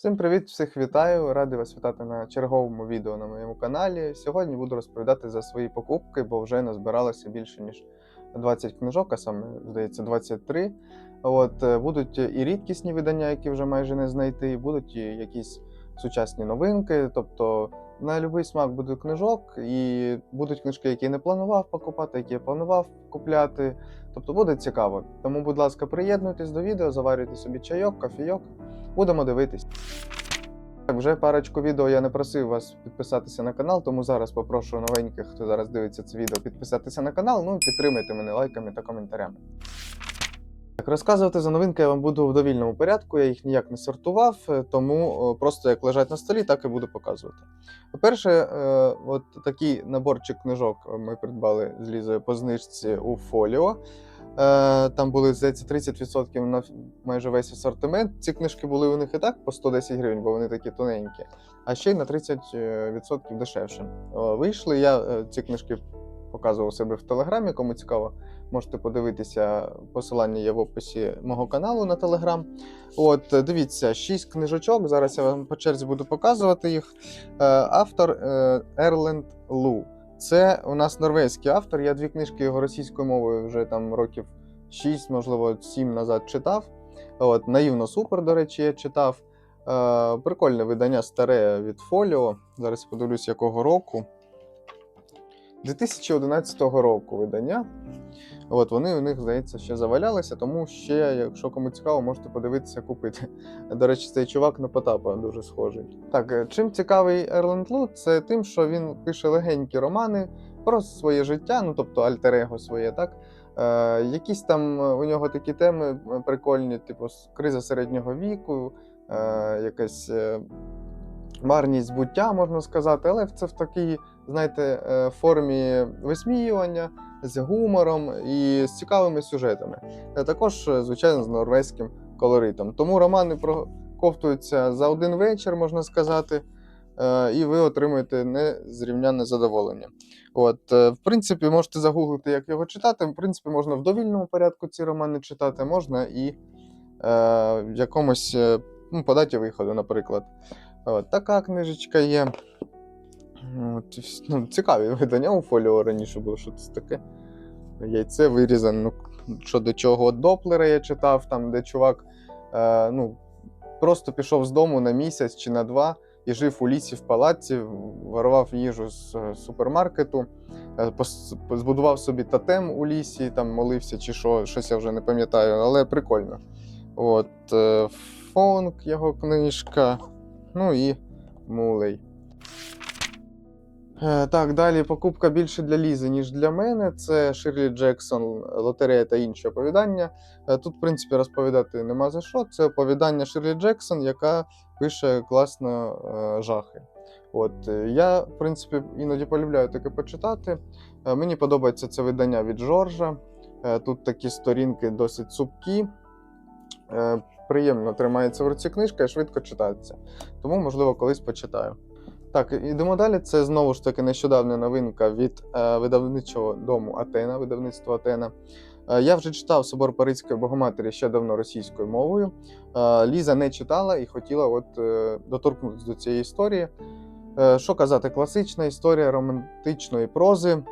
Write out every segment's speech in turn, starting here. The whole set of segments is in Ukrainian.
Всім привіт, всіх вітаю! Радий вас вітати на черговому відео на моєму каналі. Сьогодні буду розповідати за свої покупки, бо вже назбиралося більше ніж 20 книжок, а саме, здається, 23. От е, будуть і рідкісні видання, які вже майже не знайти, будуть і якісь сучасні новинки. Тобто на будь-який смак буде книжок, і будуть книжки, які я не планував покупати, які я планував купляти. Тобто буде цікаво. Тому, будь ласка, приєднуйтесь до відео, заварюйте собі чайок, кофійок. Будемо дивитись. Так, вже парочку відео я не просив вас підписатися на канал, тому зараз попрошу новеньких, хто зараз дивиться це відео, підписатися на канал, ну і підтримайте мене лайками та коментарями. Так, розказувати за новинки я вам буду в довільному порядку, я їх ніяк не сортував, е, тому просто як лежать на столі, так і буду показувати. По-перше, е, от такий наборчик книжок ми придбали з Лізою по знижці у Фоліо. Е, Там були, здається, 30% на майже весь асортимент. Ці книжки були у них і так по 110 гривень, бо вони такі тоненькі, а ще й на 30% дешевше. Вийшли. Я ці книжки показував себе в телеграмі. Кому цікаво, можете подивитися. Посилання є в описі мого каналу на телеграм. От, дивіться, 6 книжочок. Зараз я вам по черзі буду показувати їх. Е, Автор е, Ерленд Лу. Це у нас норвезький автор. Я дві книжки його російською мовою вже там років 6, можливо, 7 назад читав. От, Наївно супер, до речі, я читав. Е, прикольне видання старе від Фоліо. Зараз подивлюсь, якого року. 2011 року видання. От вони у них, здається, ще завалялися, тому ще, якщо кому цікаво, можете подивитися, купити. До речі, цей чувак на Потапа дуже схожий. Так, е, чим цікавий Ерленд Лу, це тим, що він пише легенькі романи про своє життя, ну тобто альтер-его своє, так. Е, якісь там е, у нього такі теми е, прикольні, типу криза середнього віку, е, якась марність буття, можна сказати, але це в такій, знаєте, е, формі висміювання з гумором і з цікавими сюжетами. Е, Також, е, звичайно, з норвезьким колоритом. Тому романи проковтуються за один вечір, можна сказати, і ви отримуєте незрівнянне задоволення. От, в принципі, можете загуглити, як його читати. В принципі, можна в довільному порядку ці романи читати, можна і е, в якомусь ну, по виходу, наприклад. От, така книжечка є. От, ну, цікаві видання у фоліо раніше було, що це таке. Яйце вирізане. Ну, що до чого Доплера я читав, там, де чувак е, ну, просто пішов з дому на місяць чи на два і жив у лісі в палаці, варував їжу з е, супермаркету, е, збудував собі тотем у лісі, там молився чи що, щось я вже не пам'ятаю, але прикольно. От, е, Фонк, його книжка, ну і Мулей. Е, Так, далі покупка більше для Лізи, ніж для мене. Це Ширлі Джексон, лотерея та інші оповідання. Е, Тут, в принципі, розповідати нема за що. Це оповідання Ширлі Джексон, яка пише класно е, жахи. От я, в принципі, іноді полюбляю таке почитати. Мені подобається це видання від Жоржа. Тут такі сторінки досить цупкі. Е, Приємно тримається в руці книжка і швидко читається. Тому, можливо, колись почитаю. Так, ідемо далі. Це знову ж таки нещодавня новинка від е, видавничого дому Атена, видавництва Атена. Е, я вже читав Собор Паризької Богоматері ще давно російською мовою. Е, Ліза не читала і хотіла от, е, доторкнутися до цієї історії. Е, що казати, класична історія романтичної прози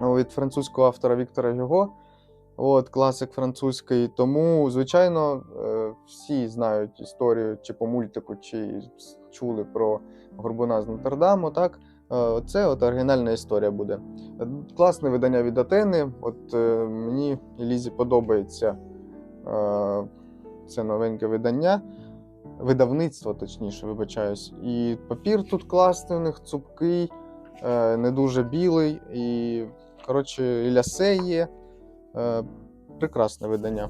від французького автора Віктора Юго. От, класик французький. Тому, звичайно, е, всі знають історію чи по мультику, чи чули про Горбуна з Нотр-Даму, так? Е, Це от оригінальна історія буде. Е, Класне видання від Атени. От мені Лізі подобається це новеньке видання. Видавництво, точніше, вибачаюсь. І папір тут класний, у них цупкий, не дуже білий. І, коротше, лясе є. Е, Прекрасне видання.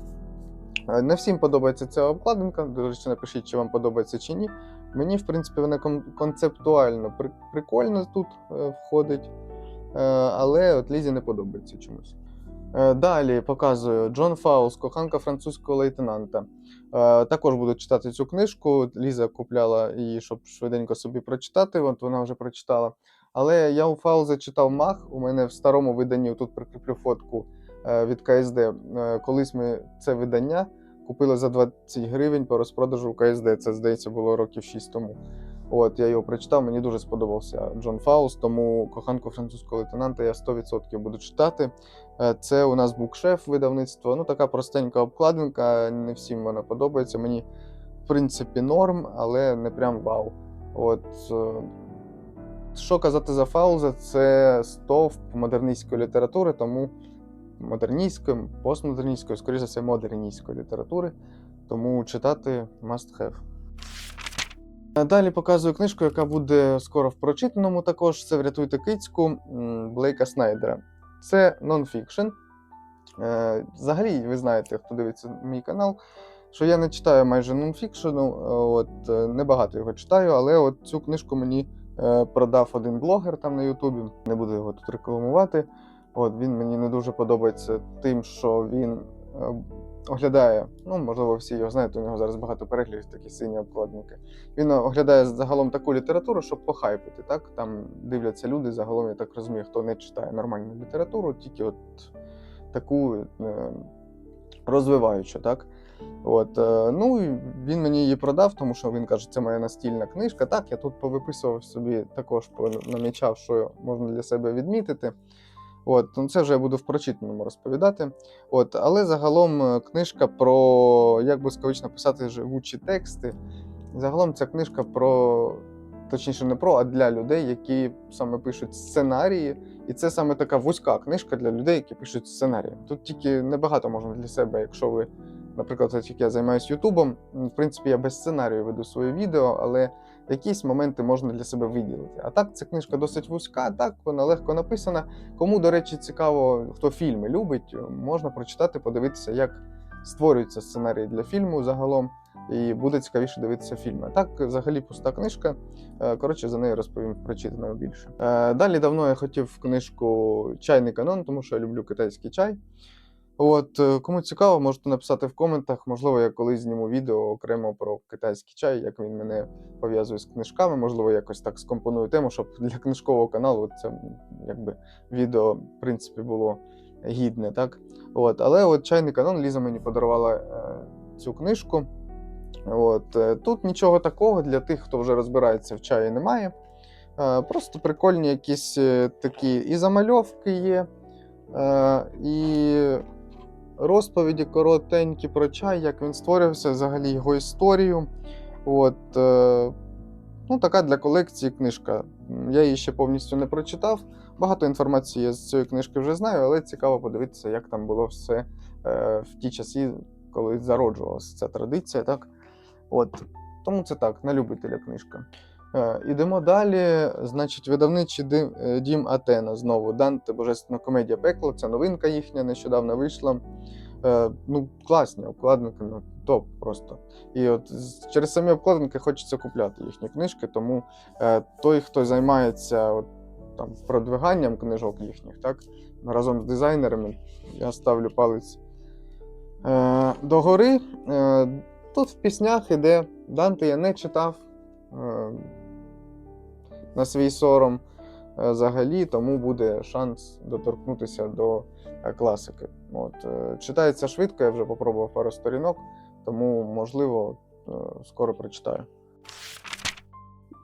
Е, Не всім подобається ця обкладинка. До речі, напишіть, чи вам подобається чи ні. Мені, в принципі, вона концептуально при- прикольно тут е, входить, але от Лізі не подобається чомусь. Далі показую Джон Фаус, коханка французького лейтенанта. Також буду читати цю книжку. Ліза купляла її, щоб швиденько собі прочитати. От вона вже прочитала. Але я у Фауза читав Мах. У мене в старому виданні тут прикріплю фотку від КСД. Е, Колись ми це видання купили за 20 гривень по розпродажу КСД. Це, здається, було років 6 тому. От, я його прочитав, мені дуже сподобався Джон Фауст, тому коханку французького лейтенанта я 100% буду читати. Е, Це у нас букшеф видавництво. Ну, така простенька обкладинка, не всім вона подобається. Мені, в принципі, норм, але не прям вау. От, е, що казати за Фауза, це стовп модерністської літератури, тому модерністської, постмодерністської, скоріше за все, модерністської літератури. Тому читати must have. Далі показую книжку, яка буде скоро в прочитаному також. Це Врятуйте кицьку Блейка Снайдера. Це нонфікшн. Е, Взагалі, ви знаєте, хто дивиться мій канал, що я не читаю майже нонфікшену, от е, небагато його читаю, але от цю книжку мені е, продав один блогер там на Ютубі. Не буду його тут рекламувати. От він мені не дуже подобається тим, що він е, оглядає. Ну, можливо, всі його знають, у нього зараз багато переглядів, такі сині обкладинки. Він оглядає загалом таку літературу, щоб похайпити. Так? Там дивляться люди, загалом, я так розумію, хто не читає нормальну літературу, тільки от таку е, розвиваючу. Так? От, е, ну, і він мені її продав, тому що він каже, це моя настільна книжка. Так, я тут повиписував собі, також намічав, що можна для себе відмітити. От, ну це вже я буду в прочитаному розповідати. От, але загалом е, книжка про, як би скавично писати, живучі тексти. Загалом ця книжка про, точніше, не про, а для людей, які саме пишуть сценарії. І це саме така вузька книжка для людей, які пишуть сценарії. Тут тільки небагато можна для себе, якщо ви, наприклад, як я займаюся Ютубом. В принципі, я без сценарію веду свої відео, але якісь моменти можна для себе виділити. А так, ця книжка досить вузька, так вона легко написана. Кому, до речі, цікаво, хто фільми любить, можна прочитати, подивитися, як створюються сценарії для фільму загалом, і буде цікавіше дивитися фільми. Так, взагалі, пуста книжка. Е, Коротше, за нею розповім в прочитаному більше. Е, Далі давно я хотів книжку Чайний канон, тому що я люблю китайський чай. От, е, кому цікаво, можете написати в коментах. Можливо, я колись зніму відео окремо про китайський чай, як він мене пов'язує з книжками. Можливо, якось так скомпоную тему, щоб для книжкового каналу це якби відео, в принципі, було гідне, так? От, але от чайний канон Ліза мені подарувала е, цю книжку. От, е, тут нічого такого для тих, хто вже розбирається в чаї, немає. Е, просто прикольні якісь е, такі і замальовки є, е, і розповіді коротенькі про чай, як він створювався, взагалі його історію. От, е, ну, така для колекції книжка. Я її ще повністю не прочитав. Багато інформації я з цієї книжки вже знаю, але цікаво подивитися, як там було все е, в ті часи, коли зароджувалася ця традиція. Так? От. Тому це так, на любителя книжка. Е, ідемо далі. Значить, видавничий е, дім Атена знову. Данте Божественна комедія пекло. Це новинка їхня, нещодавно вийшла. Е, ну, класні обкладинки, ну, топ просто. І от через самі обкладинки хочеться купляти їхні книжки, тому той, хто займається от, там, продвиганням книжок їхніх, так, разом з дизайнерами, я ставлю палець догори. Е, тут в піснях іде Данте я не читав на свій сором е, взагалі, тому буде шанс доторкнутися до е, класики. От, е, читається швидко, я вже попробував пару сторінок, тому, можливо, скоро прочитаю.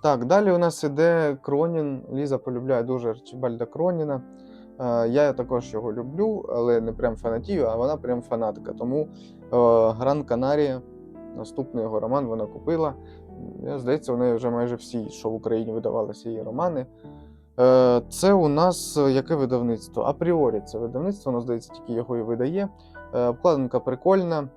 Так, далі у нас іде Кронін. Ліза полюбляє дуже Арчибальда Кроніна. Я також його люблю, але не прям фанатію, а вона прям фанатка. Тому Гран Канарія, наступний його роман, вона купила. Здається, неї вже майже всі, що в Україні видавалися її романи. Е, Це у нас е, яке видавництво? Апріорі це видавництво, воно, здається, тільки його і видає. Е, Обкладинка прикольна.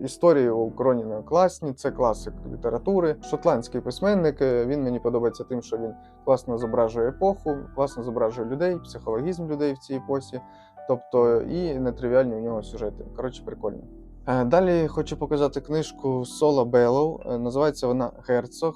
Історії у Кроніна класні, це класик літератури. Шотландський письменник. Він мені подобається тим, що він класно зображує епоху, класно зображує людей, психологізм людей в цій епосі. Тобто і нетривіальні у нього сюжети. Коротше, прикольно. Е, Далі хочу показати книжку Сола Беллоу. Називається вона Герцог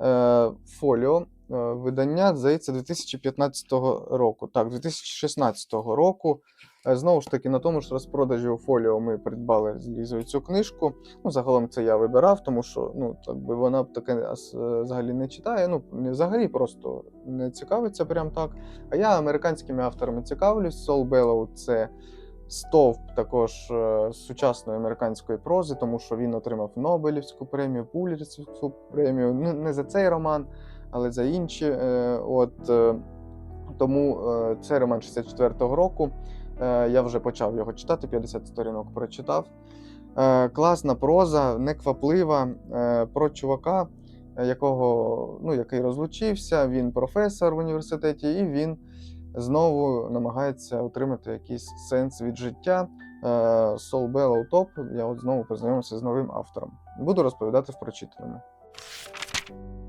Е, Фоліо. Е, Видання, здається, 2015 року. Так, 2016 року. Знову ж таки, на тому ж розпродажі у Фоліо ми придбали з Лізою цю книжку. Ну, загалом це я вибирав, тому що ну, так би вона таке взагалі не читає. Ну, взагалі просто не цікавиться прям так. А я американськими авторами цікавлюсь. Сол Беллоу це стовп також е, сучасної американської прози, тому що він отримав Нобелівську премію, Пулітцерівську премію. Не за цей роман, але за інші. Е, От, е, тому це роман 64-го року. Я вже почав його читати, 50 сторінок прочитав. Класна проза, некваплива про чувака, якого, ну, який розлучився, він професор в університеті, і він знову намагається отримати якийсь сенс від життя. Е, Сол Беллоу Топ. Я от знову познайомився з новим автором. Буду розповідати в прочитаному.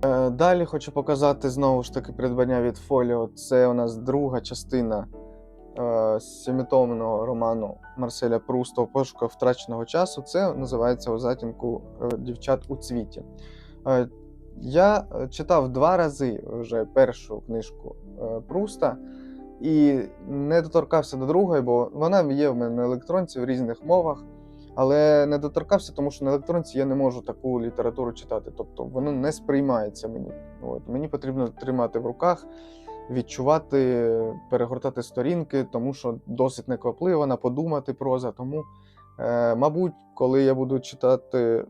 Е, Далі хочу показати знову ж таки придбання від Фоліо. Це у нас друга частина е, семитомного роману Марселя Пруста «У пошуках втраченого часу. Це називається у затінку дівчат у цвіті. Я читав два рази вже першу книжку Пруста і не доторкався до другої, бо вона є в мене на електронці в різних мовах. Але не доторкався, тому що на електронці я не можу таку літературу читати. Тобто воно не сприймається мені. От. Мені потрібно тримати в руках, відчувати, перегортати сторінки, тому що досить неквапливо, подумати проза. Тому, е, мабуть, коли я буду читати,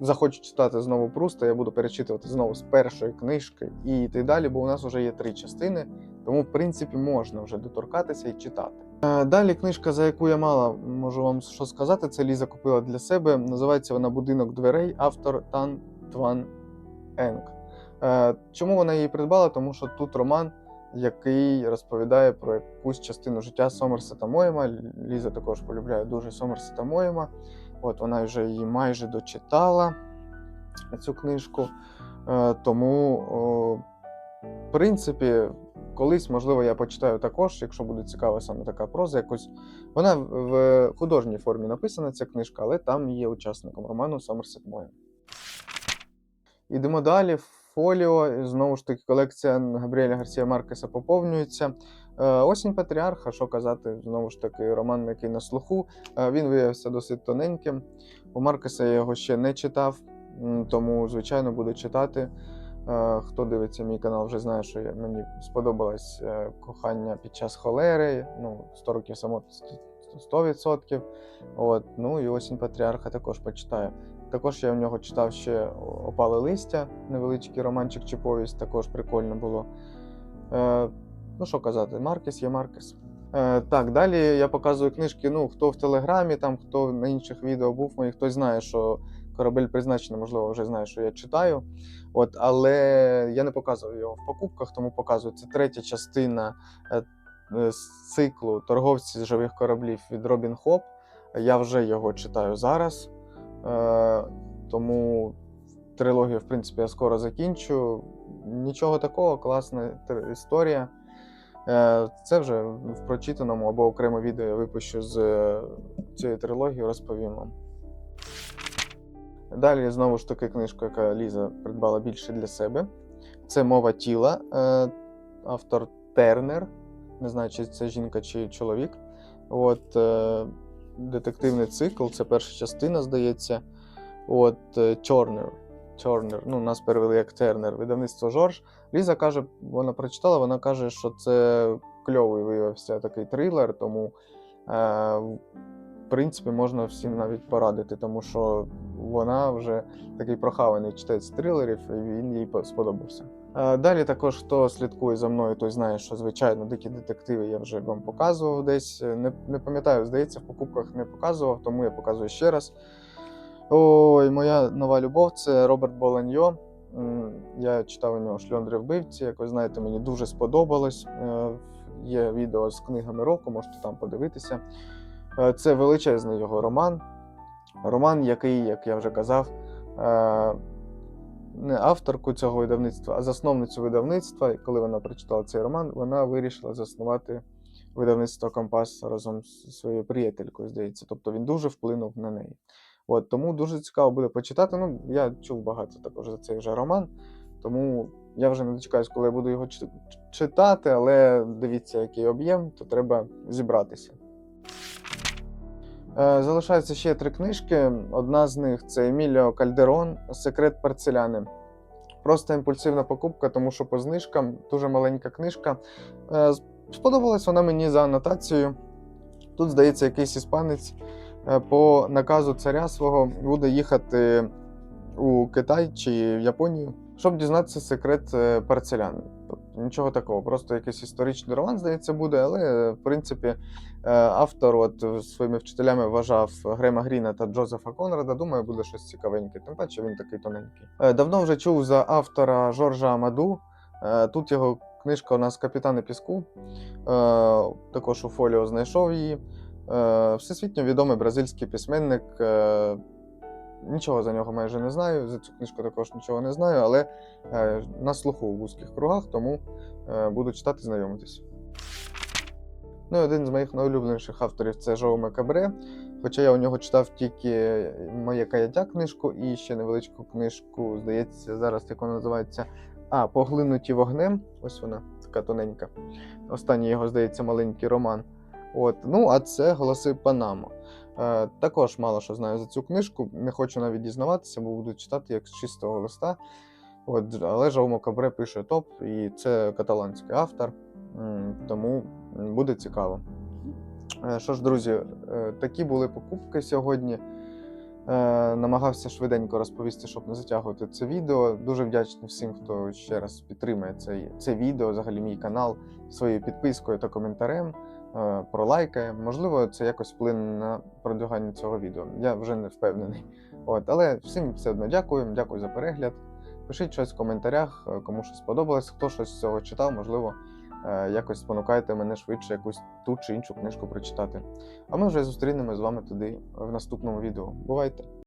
захочу читати знову Пруста, я буду перечитувати знову з першої книжки і йти далі, бо у нас вже є три частини. Тому, в принципі, можна вже доторкатися і читати. Е, Далі книжка, за яку я мала, можу вам що сказати, це Ліза купила для себе. Називається вона Будинок дверей, автор Тан Тван Енг. Е, Чому вона її придбала? Тому що тут роман, який розповідає про якусь частину життя Сомерсета Моєма. Ліза також полюбляє дуже Сомерсета Моєма. От вона вже її майже дочитала цю книжку. Е, Тому, в принципі, колись, можливо, я почитаю також, якщо буде цікава саме така проза. Якось вона в- художній формі написана, ця книжка, але там є учасником роману Сомерсет Моєм. Ідемо далі. Фоліо, знову ж таки, колекція Габріеля Гарсія Маркеса поповнюється. Е, Осінь Патріарха, що казати, знову ж таки, роман, який на слуху. Е, Він виявився досить тоненьким. У Маркеса я його ще не читав, тому, звичайно, буду читати. Е, Хто дивиться мій канал, вже знає, що мені сподобалось е, кохання під час холери. Ну, 100 років самотності 100%. От, ну і осінь Патріарха також почитаю. Також я в нього читав ще Опале листя, невеличкий романчик чи повість, також прикольно було. Е, ну що казати, Маркес є Маркес. Е, так, далі я показую книжки. Ну, хто в Телеграмі, там, хто на інших відео був моїх, хтось знає, що корабель призначений, можливо, вже знає, що я читаю. От, але я не показував його в покупках, тому показую. Це третя частина е, е, з циклу Торговці живих кораблів від Робін Хоп. Я вже його читаю зараз. Е, тому трилогію, в принципі, я скоро закінчу. Нічого такого, класна історія. Це вже в прочитаному або окреме відео я випущу з цієї трилогії, розповім вам. Далі знову ж таки книжка, яка Ліза придбала більше для себе. Це мова тіла, е, автор Тернер. Не знаю, чи це жінка чи чоловік. От, е, детективний цикл, це перша частина, здається. От е, Чорнер. Чорнер, ну, нас перевели як Тернер, видавництво Жорж. Ліза каже, вона прочитала, вона каже, що це кльовий виявився такий трилер, тому, в принципі, можна всім навіть порадити, тому що вона вже такий прохаваний читець трилерів, і він їй сподобався. Е, Далі також, хто слідкує за мною, той знає, що звичайно дикі детективи я вже вам показував десь. Не, не пам'ятаю, здається, в покупках не показував, тому я показую ще раз. Ой, моя нова любов це Роберт Боланьо. Я читав у нього шльондри вбивці. Як ви знаєте, мені дуже сподобалось. Е, Є відео з книгами року, можете там подивитися. Е, Це величезний його роман. Роман, який, як я вже казав, е, не авторку цього видавництва, а засновницю видавництва. І коли вона прочитала цей роман, вона вирішила заснувати видавництво Компас разом з своєю приятелькою, здається. Тобто він дуже вплинув на неї. От, тому дуже цікаво буде почитати. Ну, я чув багато також за цей вже роман, тому я вже не дочекаюсь, коли я буду його читати, але дивіться, який об'єм, то треба зібратися. Е, Залишаються ще три книжки. Одна з них це Еміліо Кальдерон Секрет порцеляни. Просто імпульсивна покупка, тому що по знижкам дуже маленька книжка. Е, Сподобалась вона мені за анотацією. Тут, здається, якийсь іспанець е, по наказу царя свого буде їхати у Китай чи в Японію, щоб дізнатися секрет парцелян. Тобто нічого такого, просто якийсь історичний роман, здається, буде, але в принципі е, автор от е, своїми вчителями вважав Грема Гріна та Джозефа Конрада. Думаю, буде щось цікавеньке. Тим паче він такий тоненький. Е, Давно вже чув за автора Жоржа Амаду. Тут його книжка у нас Капітани Піску. Також у фоліо знайшов її. Всесвітньо відомий бразильський письменник. Нічого за нього майже не знаю. За цю книжку також нічого не знаю, але е, на слуху в вузьких кругах, тому е, буду читати, знайомитись. Ну один з моїх найулюбленіших авторів це Жоу Мекабре. Хоча я у нього читав тільки моє каяття книжку і ще невеличку книжку, здається, зараз як вона називається. А, Поглинуті вогнем. Ось вона, така тоненька. Останній його, здається, маленький роман. От. Ну, а це голоси Панамо. Е, також мало що знаю за цю книжку, не хочу навіть дізнаватися, бо буду читати як з чистого листа. От, але Жаумо Кабре пише топ, і це каталанський автор, тому буде цікаво. Е, Що ж, друзі, е, такі були покупки сьогодні. Намагався швиденько розповісти, щоб не затягувати це відео. Дуже вдячний всім, хто ще раз підтримує це, це відео, взагалі мій канал своєю підпискою та коментарем пролайкає. Можливо, це якось вплине на продвигання цього відео. Я вже не впевнений. От, але всім все одно дякую. Дякую за перегляд. Пишіть щось в коментарях, е, кому щось сподобалось, хто щось з цього читав, можливо, е, якось спонукайте мене швидше якусь ту чи іншу книжку прочитати. А ми вже зустрінемось з вами туди в наступному відео. Бувайте!